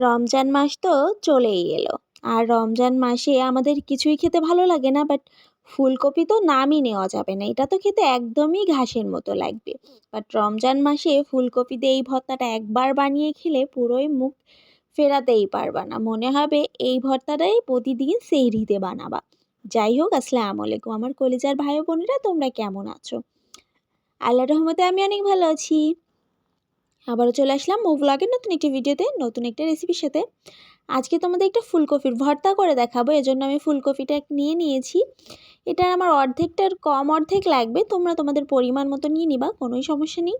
রমজান মাস তো চলেই এলো। আর রমজান মাসে আমাদের কিছুই খেতে ভালো লাগে না বাট ফুলকপি তো নামই নেওয়া যাবে না। এটা তো খেতে একদমই ঘাসের মতো লাগবে। বাট রমজান মাসে ফুলকপি দিয়ে এই ভর্তাটা একবার বানিয়ে খেলে পুরোই মুখ ফেরাতেই পারবা না। মনে হবে এই ভর্তাটাই প্রতিদিন সেহরিতে বানাবা। যাই হোক, আসসালামু আলাইকুম। আমার কলিজার ভাই বোনেরা, তোমরা কেমন আছো? আল্লাহ রহমতে আমি অনেক ভালো আছি। আবারও চলে আসলাম মো ব্লগের নতুন একটি ভিডিওতে নতুন একটা রেসিপির সাথে। আজকে তোমাদের একটা ফুলকপির ভর্তা করে দেখাবো, এজন্য আমি ফুলকপিটা নিয়ে নিয়েছি। এটা আমার অর্ধেকটার কম অর্ধেক লাগবে, তোমরা তোমাদের পরিমাণ মতো নিয়ে নিবা, কোনোই সমস্যা নেই।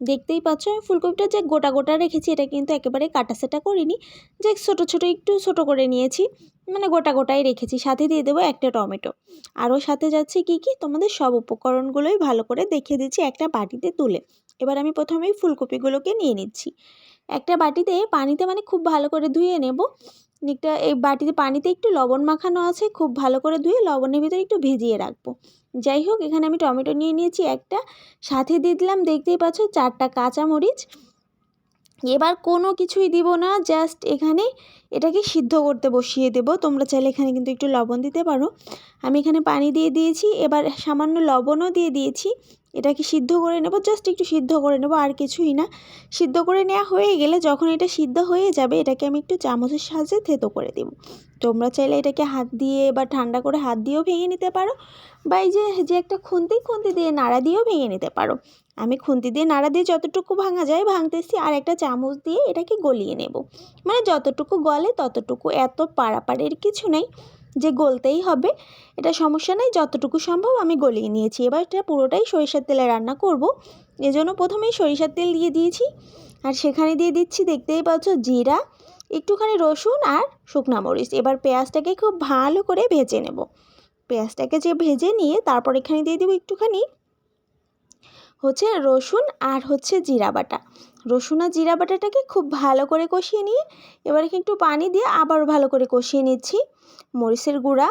দেখতেই পাচ্ছ, আমি ফুলকপিটা যে গোটা গোটা রেখেছি, এটা কিন্তু একেবারে কাটা সেটা করিনি। যে ছোটো ছোটো, একটু ছোটো করে নিয়েছি মানে গোটা গোটাই রেখেছি। সাথে দিয়ে দেবো একটা টমেটো। আরও সাথে যাচ্ছে কি কি, তোমাদের সব উপকরণগুলোই ভালো করে দেখিয়ে দিচ্ছি একটা বাটিতে তুলে। এবার আমি প্রথমেই ফুলকপিগুলোকে নিয়ে নিচ্ছি। একটা বাটিতে পানিতে মানে খুব ভালো করে ধুয়ে নেব। দিকটা এই বাটিতে পানিতে একটু লবণ মাখানো আছে, খুব ভালো করে ধুয়ে লবণের ভিতরে একটু ভিজিয়ে রাখব। যাই হোক, এখানে আমি টমেটো নিয়ে নিয়েছি একটা, সাথে দিয়ে দিলাম দেখতেই পাচ্ছ চারটা কাঁচামরিচ। এবার কোনো কিছুই দিব না জাস্ট এখানে এটাকে সিদ্ধ করতে বসিয়ে দেব। তোমরা চাইলে এখানে কিন্তু একটু লবণ দিতে পারো। আমি এখানে পানি দিয়ে দিয়েছি, এবার সামান্য লবণও দিয়ে দিয়েছি। এটাকে সিদ্ধ করে নেব, জাস্ট একটু সিদ্ধ করে নেব, আর কিছুই না। সিদ্ধ করে নেওয়া হয়ে গেলে যখন এটা সিদ্ধ হয়ে যাবে, এটাকে আমি একটু চামচের সাহায্যে থেতো করে দেব। তোমরা চাইলে এটাকে হাত দিয়ে বা ঠান্ডা করে হাত দিয়েও ভেঙে নিতে পারো, বা এই যে যে একটা খুন্তি খুন্তি দিয়ে নাড়া দিয়েও ভেঙে নিতে পারো। আমি খুন্তি দিয়ে নাড়া দিয়ে যতটুকু ভাঙা যায় ভাঙতেছি, আর একটা চামচ দিয়ে এটাকে গলিয়ে নেব। মানে যতটুকু গলে ততটুকু এত পাড়াপাড়ির কিছু নেই যে গলতেই হবে। এটা সমস্যা নেই, যতটুকু সম্ভব আমি গলিয়ে নিয়েছি। এবার এটা পুরোটাই সরিষার তেলে রান্না করব। এজন্য প্রথমেই সরিষার তেল দিয়ে দিয়েছি। আর সেখানে দিয়ে দিচ্ছি, দেখতেই পাচ্ছ, জিরা, একটুখানি রসুন আর শুকনা মরিচ। এবার পেঁয়াজটাকে খুব ভালো করে ভেজে নেব। পেঁয়াজটাকে যে ভেজে নিয়ে তারপর এখানে দিয়ে দেবো একটুখানি হচ্ছে রসুন আর হচ্ছে জিরা বাটা। রসুন আর জিরা বাটাটাকে খুব ভালো করে কষিয়ে নিয়ে এবারে একটু পানি দিয়ে আবার ভালো করে কষিয়ে নিচ্ছি। মরিচের গুঁড়া,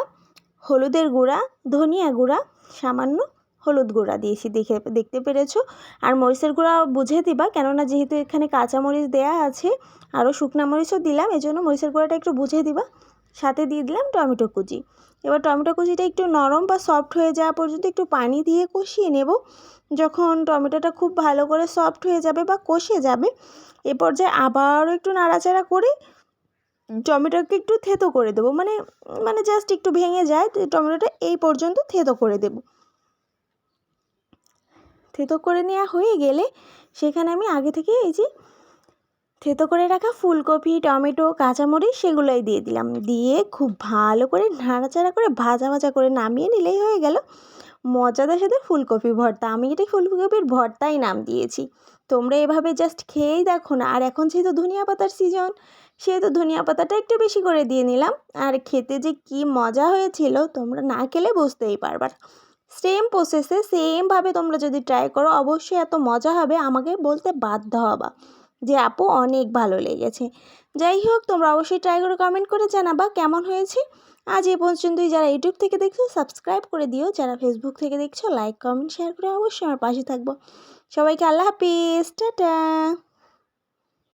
হলুদের গুঁড়া, ধনিয়া গুঁড়া, সামান্য হলুদ গুঁড়া দিয়েছি দেখে, দেখতে পেরেছ। আর মরিচের গুঁড়া বুঝে দিবা কেননা যেহেতু এখানে কাঁচা মরিচ দেওয়া আছে, আরও শুকনা মরিচও দিলাম এই জন্য মরিচের গুঁড়াটা একটু বুঝে দিবা। সাথে দিয়ে দিলাম টমেটো কুচি। এবার টমেটো কুচিটা একটু নরম বা সফট হয়ে যাওয়া পর্যন্ত একটু পানি দিয়ে কষিয়ে নেব। যখন টমেটোটা খুব ভালো করে সফট হয়ে যাবে বা কষে যাবে, এ পর্যায়ে আবারও একটু নাড়াচাড়া করে টমেটোকে একটু থেতো করে দেবো। মানে মানে জাস্ট একটু ভেঙে যায় টমেটোটা এই পর্যন্ত থেতো করে দেব। থেতো করে নেওয়া হয়ে গেলে সেখানে আমি আগে থেকে এই যে থেতো করে রাখা ফুলকপি, টমেটো, কাঁচামরিচ সেগুলোই দিয়ে দিলাম। দিয়ে খুব ভালো করে নাড়াচাড়া করে ভাজা ভাজা করে নামিয়ে নিলেই হয়ে গেল মজাদার সাথে ফুলকপি ভর্তা। আমি এটা ফুলকপির ভর্তাই নাম দিয়েছি। তোমরা এভাবে জাস্ট খেয়েই দেখো না। আর এখন যেহেতু ধনিয়া পাতার সিজন সেহেতু ধনিয়া পাতাটা একটু বেশি করে দিয়ে নিলাম। আর খেতে যে কি মজা হয়েছিল তোমরা না খেলে বুঝতেই পারবা। সেম প্রসেসে সেমভাবে তোমরা যদি ট্রাই করো, অবশ্যই এত মজা হবে, আমাকে বলতে বাধ্য হবা। যে আপু অনেক ভালো লেগেছে। যাই হোক, তোমরা অবশ্যই ট্রাই করে কমেন্ট করে জানাবা কেমন হয়েছে। আজ এ পর্যন্তই, যারা ইউটিউব থেকে দেখছ সাবস্ক্রাইব করে দিও। যারা ফেসবুক থেকে দেখছ লাইক কমেন্ট শেয়ার করে অবশ্যই আমার পাশে থাকব। সবাইকে আল্লাহ হাফিজ, টাটা।